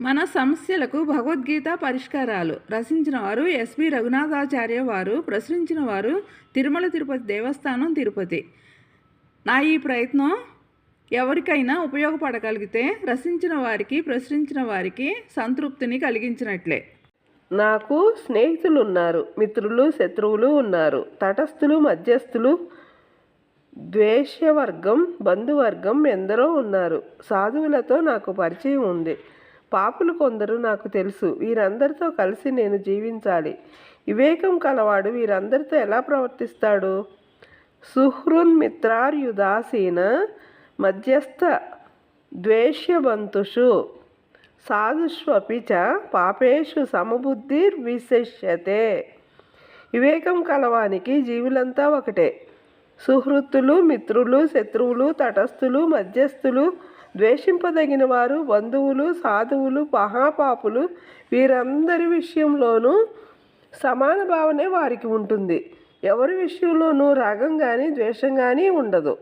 మన సమస్యలకు భగవద్గీత పరిష్కారాలు. రచించిన వారు ఎస్వి రఘునాథాచార్య వారు ప్రచురించిన వారు తిరుమల తిరుపతి దేవస్థానం తిరుపతి. నా ఈ ప్రయత్నం ఎవరికైనా ఉపయోగపడగలిగితే రచించిన వారికి ప్రచురించిన వారికి సంతృప్తిని కలిగించినట్లే. నాకు స్నేహితులు ఉన్నారు మిత్రులు శత్రువులు ఉన్నారు. తటస్థులు మధ్యస్థులు ద్వేషవర్గం బంధువర్గం ఎందరో ఉన్నారు. సాధువులతో నాకు పరిచయం ఉంది. పాపులు కొందరు నాకు తెలుసు. వీరందరితో కలిసి నేను జీవించాలి. వివేకం కలవాడు వీరందరితో ఎలా ప్రవర్తిస్తాడు? సుహృన్మిత్రార్యుదాసీన మధ్యస్థ ద్వేష్యబంతుషు సాధుష్వపి చ పాపేషు సమబుద్ధిర్విశిష్యతే. వివేకం కలవానికి జీవులంతా ఒకటే. సుహృత్తులు మిత్రులు శత్రువులు తటస్థులు మధ్యస్థులు ద్వేషింపదగిన వారు బంధువులు సాధువులు మహాపాపులు వీరందరి విషయంలోనూ సమాన భావనే వారికి ఉంటుంది. ఎవరి విషయంలోనూ రాగం కానీ ద్వేషం కానీ ఉండదు.